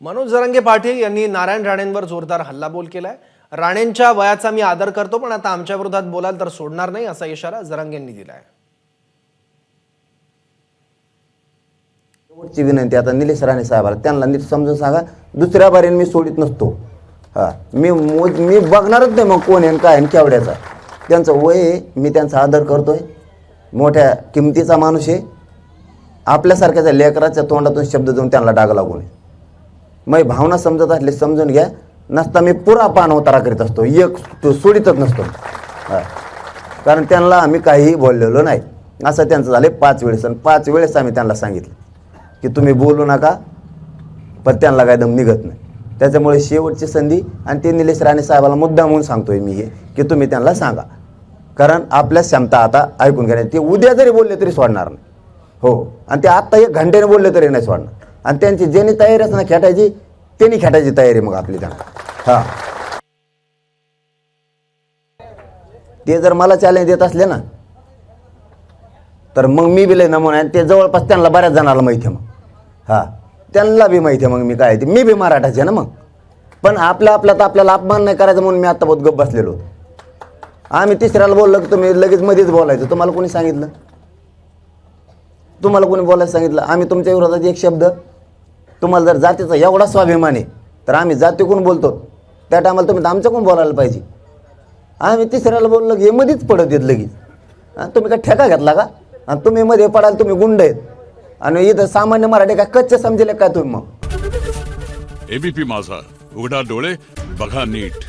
मनोज जरंगे पाटील यांनी नारायण राणेंवर जोरदार हल्लाबोल केलाय. राणेंच्या वयाचा मी आदर करतो पण आता आमच्या विरोधात बोलाल तर सोडणार नाही असा इशारा जरंगेंनी दिलाय. शेवटची विनंती आता निलेश राणे साहेबाला. त्यांना नीट समजून सांगा दुसऱ्या बारीने मी सोडित नसतो. हा मी मोज मी बघणारच नाही मग कोण आहे काय केवड्याचा त्यांचं वय आहे मी त्यांचा आदर करतोय. मोठ्या किमतीचा माणूस आहे. आपल्यासारख्याच्या लेकराच्या तोंडातून शब्द देऊन त्यांना डाग लागू नये. मग भावना समजत असले समजून घ्या. नसता मी पुरा पान उतारा करीत असतो. एक तो सोडितच नसतो. कारण त्यांना आम्ही काहीही बोललेलो नाही. असं त्यांचं झालं पाच वेळेस आणि पाच वेळेस आम्ही त्यांना सांगितलं की तुम्ही बोलू नका पण त्यांना काय दम निघत नाही. त्याच्यामुळे शेवटची संधी आणि ते निलेश राणे साहेबाला मुद्दा म्हणून सांगतोय मी हे की तुम्ही त्यांना सांगा. कारण आपल्या क्षमता आता ऐकून घेण्यात ते उद्या जरी बोलले तरी सोडणार नाही. हो. आणि ते आत्ता एक घंट्याने बोलले तरी नाही सोडणार. आणि त्यांची ज्यांनी तयारी असणार खेटायची त्यांनी खेटायची तयारी मग आपली त्यांना हां. ते जर मला चॅलेंज देत असले ना तर मग मी बी लय नमुना आणि ते जवळपास त्यांना बऱ्याच जणांना माहिती आहे मग. हां. त्यांना बी माहिती आहे मग मी काय ते. मी बी मराठाचे ना मग. पण आपल्या आपल्यात आपल्याला अपमान नाही करायचा म्हणून मी आत्ता बहुत गप्प बसलेलो होतो. आम्ही तिसऱ्याला बोललो की तुम्ही लगेच मध्येच बोलायचं. तुम्हाला कोणी सांगितलं? तुम्हाला कोणी बोलायला सांगितलं? आम्ही तुमच्या विरोधात एक शब्द तुम्हाला जर जातीचा एवढा स्वाभिमान आहे तर आम्ही जातीकडून बोलतो? त्या टायमाला तुम्ही आमच्याकडून बोलायला पाहिजे? आम्ही तिसऱ्याला बोललो की हे मध्येच पडत येत लगेच. तुम्ही काय ठेका घेतला का? आणि तुम्ही मध्ये पडाल तुम्ही गुंड आहेत. आणि इथं सामान्य मराठी काय कच्चे समजेल काय तुम्ही मग? एबीपी माझा. उघडा डोळे बघा नीट.